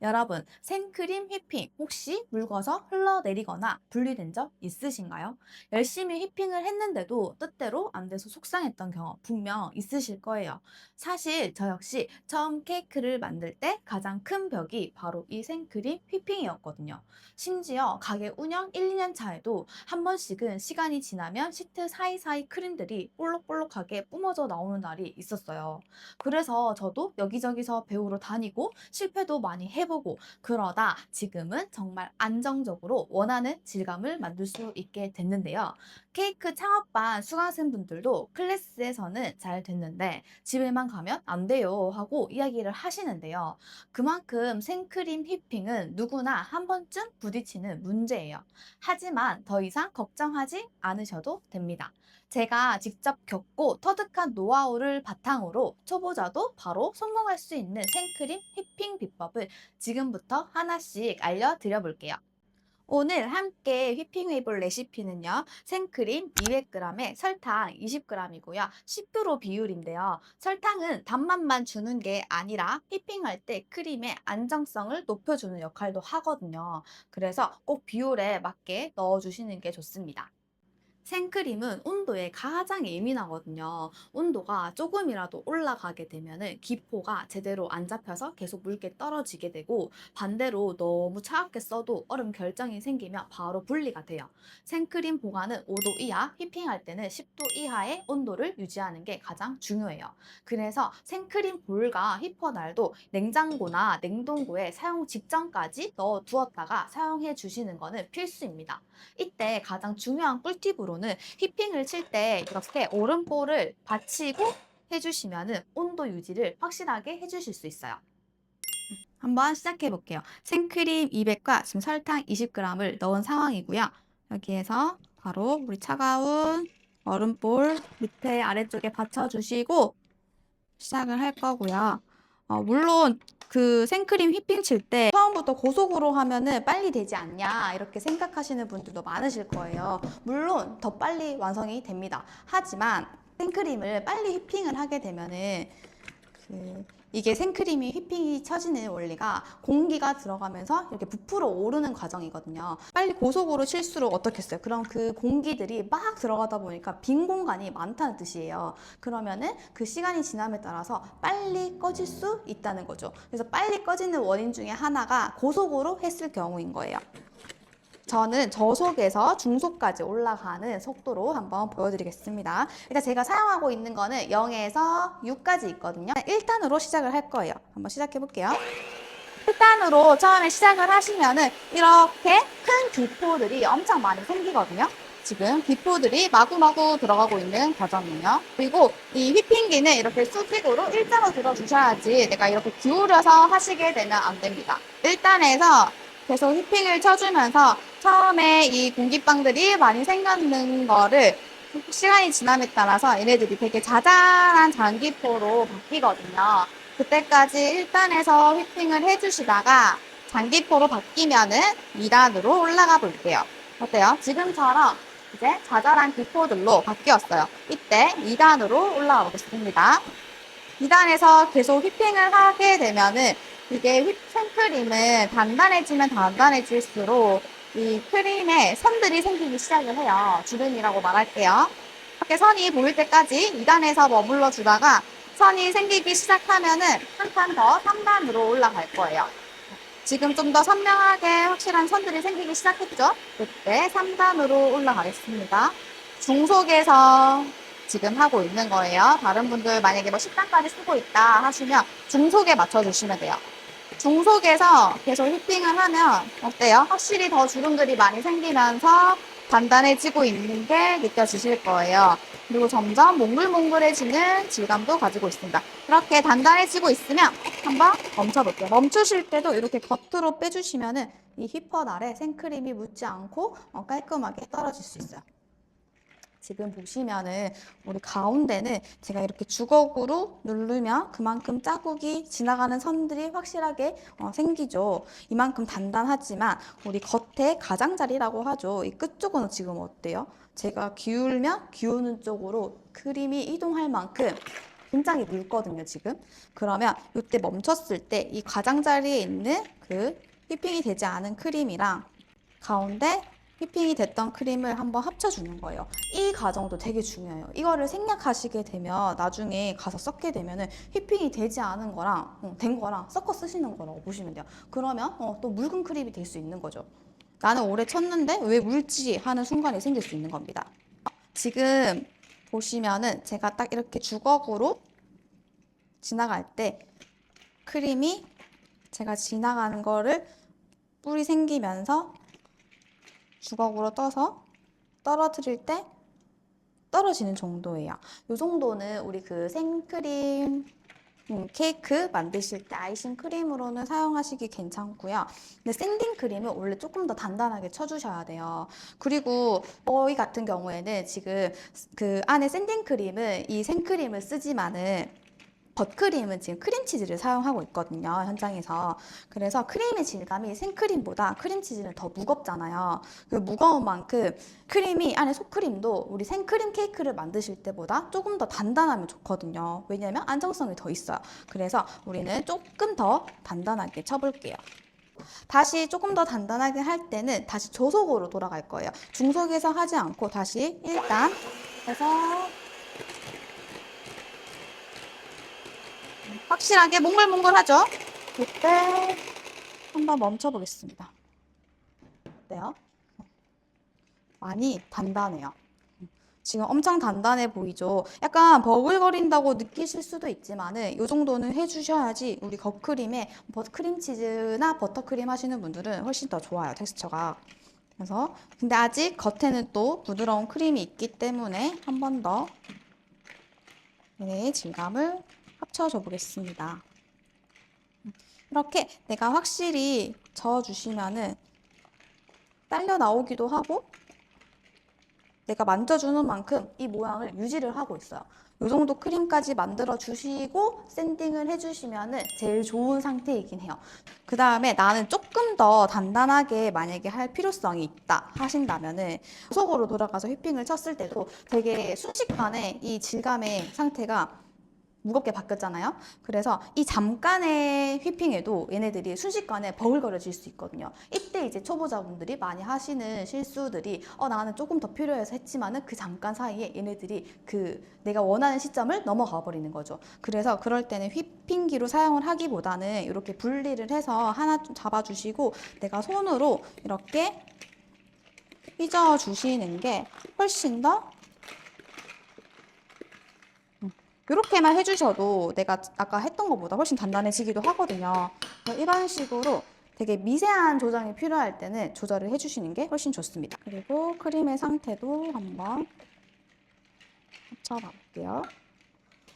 여러분, 생크림 휘핑 혹시 묽어서 흘러내리거나 분리된 적 있으신가요? 열심히 휘핑을 했는데도 뜻대로 안 돼서 속상했던 경험 분명 있으실 거예요. 사실 저 역시 처음 케이크를 만들 때 가장 큰 벽이 바로 이 생크림 휘핑이었거든요. 심지어 가게 운영 1, 2년 차에도 한 번씩은 시간이 지나면 시트 사이사이 크림들이 볼록볼록하게 뿜어져 나오는 날이 있었어요. 그래서 저도 여기저기서 배우러 다니고 실패도 많이 해 보고 그러다 지금은 정말 안정적으로 원하는 질감을 만들 수 있게 됐는데요. 케이크 창업반 수강생분들도 클래스에서는 잘 됐는데 집에만 가면 안 돼요 하고 이야기를 하시는데요. 그만큼 생크림 휘핑은 누구나 한 번쯤 부딪히는 문제예요. 하지만 더 이상 걱정하지 않으셔도 됩니다. 제가 직접 겪고 터득한 노하우를 바탕으로 초보자도 바로 성공할 수 있는 생크림 휘핑 비법을 지금부터 하나씩 알려드려 볼게요. 오늘 함께 휘핑 해볼 레시피는요. 생크림 200g에 설탕 20g이고요. 10% 비율인데요. 설탕은 단맛만 주는 게 아니라 휘핑할 때 크림의 안정성을 높여주는 역할도 하거든요. 그래서 꼭 비율에 맞게 넣어주시는 게 좋습니다. 생크림은 온도에 가장 예민하거든요. 온도가 조금이라도 올라가게 되면은 기포가 제대로 안 잡혀서 계속 묽게 떨어지게 되고 반대로 너무 차갑게 써도 얼음 결정이 생기면 바로 분리가 돼요. 생크림 보관은 5도 이하, 휘핑할 때는 10도 이하의 온도를 유지하는 게 가장 중요해요. 그래서 생크림 볼과 휘퍼날도 냉장고나 냉동고에 사용 직전까지 넣어 두었다가 사용해 주시는 거는 필수입니다. 이때 가장 중요한 꿀팁으로는 휘핑을 칠 때 이렇게 얼음볼을 받치고 해주시면 온도 유지를 확실하게 해주실 수 있어요. 한번 시작해 볼게요. 생크림 200과 지금 설탕 20g을 넣은 상황이고요. 여기에서 바로 우리 차가운 얼음볼 밑에 아래쪽에 받쳐주시고 시작을 할 거고요. 어, 물론 그 생크림 휘핑 칠 때 처음부터 고속으로 하면은 빨리 되지 않냐 이렇게 생각하시는 분들도 많으실 거예요. 물론 더 빨리 완성이 됩니다. 하지만 생크림을 빨리 휘핑을 하게 되면은 그 이게 생크림이 휘핑이 쳐지는 원리가 공기가 들어가면서 이렇게 부풀어 오르는 과정이거든요. 빨리 고속으로 칠수록 어떻겠어요? 그럼 그 공기들이 막 들어가다 보니까 빈 공간이 많다는 뜻이에요. 그러면은 그 시간이 지남에 따라서 빨리 꺼질 수 있다는 거죠. 그래서 빨리 꺼지는 원인 중에 하나가 고속으로 했을 경우인 거예요. 저는 저속에서 중속까지 올라가는 속도로 한번 보여드리겠습니다. 일단 제가 사용하고 있는 거는 0에서 6까지 있거든요. 1단으로 시작을 할 거예요. 한번 시작해 볼게요. 1단으로 처음에 시작을 하시면은 이렇게 큰 기포들이 엄청 많이 생기거든요. 지금 기포들이 마구마구 들어가고 있는 과정이에요. 그리고 이 휘핑기는 이렇게 수직으로 일자로 들어주셔야지 내가 이렇게 기울여서 하시게 되면 안 됩니다. 1단에서 계속 휘핑을 쳐주면서 처음에 이 공기빵들이 많이 생기는 거를 시간이 지남에 따라서 얘네들이 되게 자잘한 장기포로 바뀌거든요. 그때까지 1단에서 휘핑을 해주시다가 장기포로 바뀌면은 2단으로 올라가 볼게요. 어때요? 지금처럼 이제 자잘한 기포들로 바뀌었어요. 이때 2단으로 올라가 보겠습니다. 2단에서 계속 휘핑을 하게 되면은 이게 휘, 생크림은 단단해지면 단단해질수록 이 크림에 선들이 생기기 시작을 해요. 주름이라고 말할게요. 이렇게 선이 보일 때까지 2단에서 머물러 주다가 선이 생기기 시작하면은 한 칸 더 3단으로 올라갈 거예요. 지금 좀 더 선명하게 확실한 선들이 생기기 시작했죠? 그때 3단으로 올라가겠습니다. 중속에서 지금 하고 있는 거예요. 다른 분들 만약에 뭐 10단까지 쓰고 있다 하시면 중속에 맞춰주시면 돼요. 중속에서 계속 휘핑을 하면 어때요? 확실히 더 주름들이 많이 생기면서 단단해지고 있는 게 느껴지실 거예요. 그리고 점점 몽글몽글해지는 질감도 가지고 있습니다. 이렇게 단단해지고 있으면 한번 멈춰볼게요. 멈추실 때도 이렇게 겉으로 빼주시면 은 이 휘퍼 아래 생크림이 묻지 않고 어, 깔끔하게 떨어질 수 있어요. 지금 보시면은 우리 가운데는 제가 이렇게 주걱으로 누르면 그만큼 자국이 지나가는 선들이 확실하게 어, 생기죠. 이만큼 단단하지만 우리 겉에 가장자리라고 하죠. 이 끝쪽은 지금 어때요? 제가 기울면 기우는 쪽으로 크림이 이동할 만큼 굉장히 묽거든요, 지금. 그러면 이때 멈췄을 때 이 가장자리에 있는 그 휘핑이 되지 않은 크림이랑 가운데 휘핑이 됐던 크림을 한번 합쳐주는 거예요. 이 과정도 되게 중요해요. 이거를 생략하시게 되면 나중에 가서 섞게 되면 은 휘핑이 되지 않은 거랑 어, 된 거랑 섞어 쓰시는 거라고 보시면 돼요. 그러면 어, 또 묽은 크림이 될 수 있는 거죠. 나는 오래 쳤는데 왜 묽지 하는 순간이 생길 수 있는 겁니다. 지금 보시면은 제가 딱 이렇게 주걱으로 지나갈 때 크림이 제가 지나가는 거를 뿔이 생기면서 주걱으로 떠서 떨어뜨릴 때 떨어지는 정도예요. 이 정도는 우리 그 생크림 음, 케이크 만드실 때 아이싱 크림으로는 사용하시기 괜찮고요. 근데 샌딩 크림은 원래 조금 더 단단하게 쳐주셔야 돼요. 그리고 저희 같은 경우에는 지금 그 안에 샌딩 크림은 이 생크림을 쓰지만은 겉크림은 지금 크림치즈를 사용하고 있거든요, 현장에서. 그래서 크림의 질감이 생크림보다 크림치즈는 더 무겁잖아요. 그 무거운 만큼 크림이 안에 속크림도 우리 생크림 케이크를 만드실 때보다 조금 더 단단하면 좋거든요. 왜냐면 안정성이 더 있어요. 그래서 우리는 조금 더 단단하게 쳐볼게요. 다시 조금 더 단단하게 할 때는 다시 저속으로 돌아갈 거예요. 중속에서 하지 않고 다시 일단 해서 확실하게 몽글몽글하죠? 이때 한번 멈춰보겠습니다. 어때요? 많이 단단해요. 지금 엄청 단단해 보이죠? 약간 버글거린다고 느끼실 수도 있지만은 이 정도는 해주셔야지 우리 겉크림에 버- 크림치즈나 버터크림 하시는 분들은 훨씬 더 좋아요, 텍스처가. 그래서 근데 아직 겉에는 또 부드러운 크림이 있기 때문에 한 번 더 얘의 질감을 합쳐줘 보겠습니다. 이렇게 내가 확실히 저어주시면은 딸려 나오기도 하고 내가 만져주는 만큼 이 모양을 유지를 하고 있어요. 이 정도 크림까지 만들어 주시고 샌딩을 해주시면은 제일 좋은 상태이긴 해요. 그 다음에 나는 조금 더 단단하게 만약에 할 필요성이 있다 하신다면은 속으로 돌아가서 휘핑을 쳤을 때도 되게 순식간에 이 질감의 상태가 무겁게 바뀌었잖아요. 그래서 이 잠깐의 휘핑에도 얘네들이 순식간에 버글거려질 수 있거든요. 이때 이제 초보자분들이 많이 하시는 실수들이 어 나는 조금 더 필요해서 했지만은 그 잠깐 사이에 얘네들이 그 내가 원하는 시점을 넘어가 버리는 거죠. 그래서 그럴 때는 휘핑기로 사용을 하기보다는 이렇게 분리를 해서 하나 좀 잡아주시고 내가 손으로 이렇게 휘저어 주시는 게 훨씬 더 이렇게만 해주셔도 내가 아까 했던 것보다 훨씬 단단해지기도 하거든요. 이런 식으로 되게 미세한 조정이 필요할 때는 조절을 해주시는 게 훨씬 좋습니다. 그리고 크림의 상태도 한번 합쳐봐 볼게요.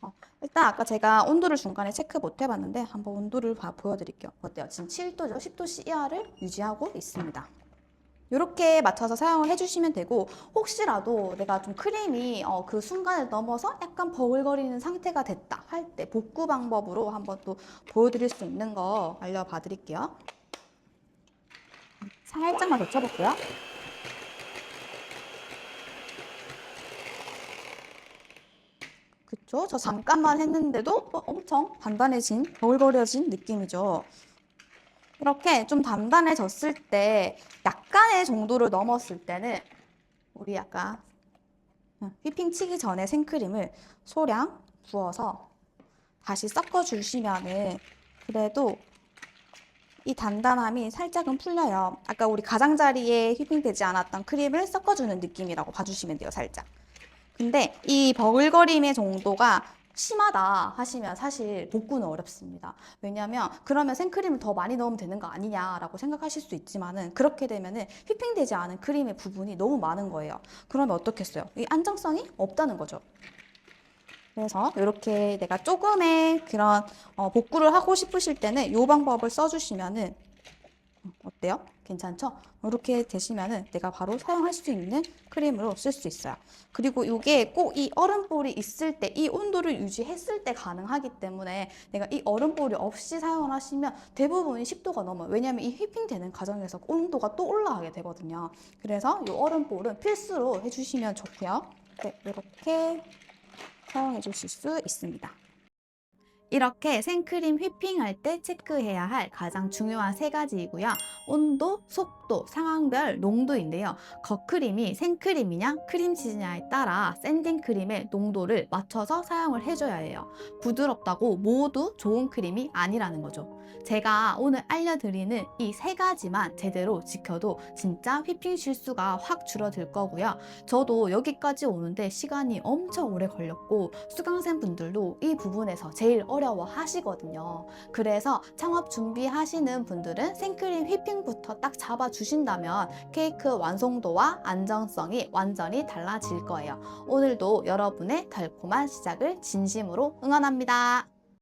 어, 일단 아까 제가 온도를 중간에 체크 못 해봤는데 한번 온도를 봐, 보여드릴게요. 어때요? 지금 7도죠? 10도 이하를 유지하고 있습니다. 이렇게 맞춰서 사용을 해주시면 되고 혹시라도 내가 좀 크림이 어, 그 순간을 넘어서 약간 버글거리는 상태가 됐다 할 때 복구 방법으로 한번 또 보여드릴 수 있는 거 알려봐 드릴게요. 살짝만 더 쳐볼게요. 그쵸? 저 잠깐만 했는데도 또 엄청 단단해진, 버글거려진 느낌이죠. 이렇게 좀 단단해졌을 때 약간의 정도를 넘었을 때는 우리 약간 휘핑 치기 전에 생크림을 소량 부어서 다시 섞어 주시면은 그래도 이 단단함이 살짝은 풀려요. 아까 우리 가장자리에 휘핑되지 않았던 크림을 섞어주는 느낌이라고 봐주시면 돼요, 살짝. 근데 이 버글거림의 정도가 심하다 하시면 사실 복구는 어렵습니다. 왜냐하면 그러면 생크림을 더 많이 넣으면 되는 거 아니냐라고 생각하실 수 있지만은 그렇게 되면은 휘핑되지 않은 크림의 부분이 너무 많은 거예요. 그러면 어떻겠어요? 이 안정성이 없다는 거죠. 그래서 이렇게 내가 조금의 그런 어, 복구를 하고 싶으실 때는 이 방법을 써주시면은 어때요? 괜찮죠? 이렇게 되시면은 내가 바로 사용할 수 있는 크림으로 쓸 수 있어요. 그리고 이게 꼭 이 얼음볼이 있을 때, 이 온도를 유지했을 때 가능하기 때문에 내가 이 얼음볼이 없이 사용을 하시면 대부분이 10도가 넘어요. 왜냐하면 이 휘핑되는 과정에서 온도가 또 올라가게 되거든요. 그래서 이 얼음볼은 필수로 해주시면 좋고요. 네, 이렇게 사용해 주실 수 있습니다. 이렇게 생크림 휘핑할 때 체크해야 할 가장 중요한 세 가지이고요. 온도, 속도, 상황별 농도인데요. 겉크림이 생크림이냐 크림치즈냐에 따라 샌딩 크림의 농도를 맞춰서 사용을 해줘야 해요. 부드럽다고 모두 좋은 크림이 아니라는 거죠. 제가 오늘 알려드리는 이 세 가지만 제대로 지켜도 진짜 휘핑 실수가 확 줄어들 거고요. 저도 여기까지 오는데 시간이 엄청 오래 걸렸고 수강생 분들도 이 부분에서 제일 어려워 하시거든요. 그래서 창업 준비하시는 분들은 생크림 휘핑부터 딱 잡아 주신다면 케이크 완성도와 안정성이 완전히 달라질 거예요. 오늘도 여러분의 달콤한 시작을 진심으로 응원합니다.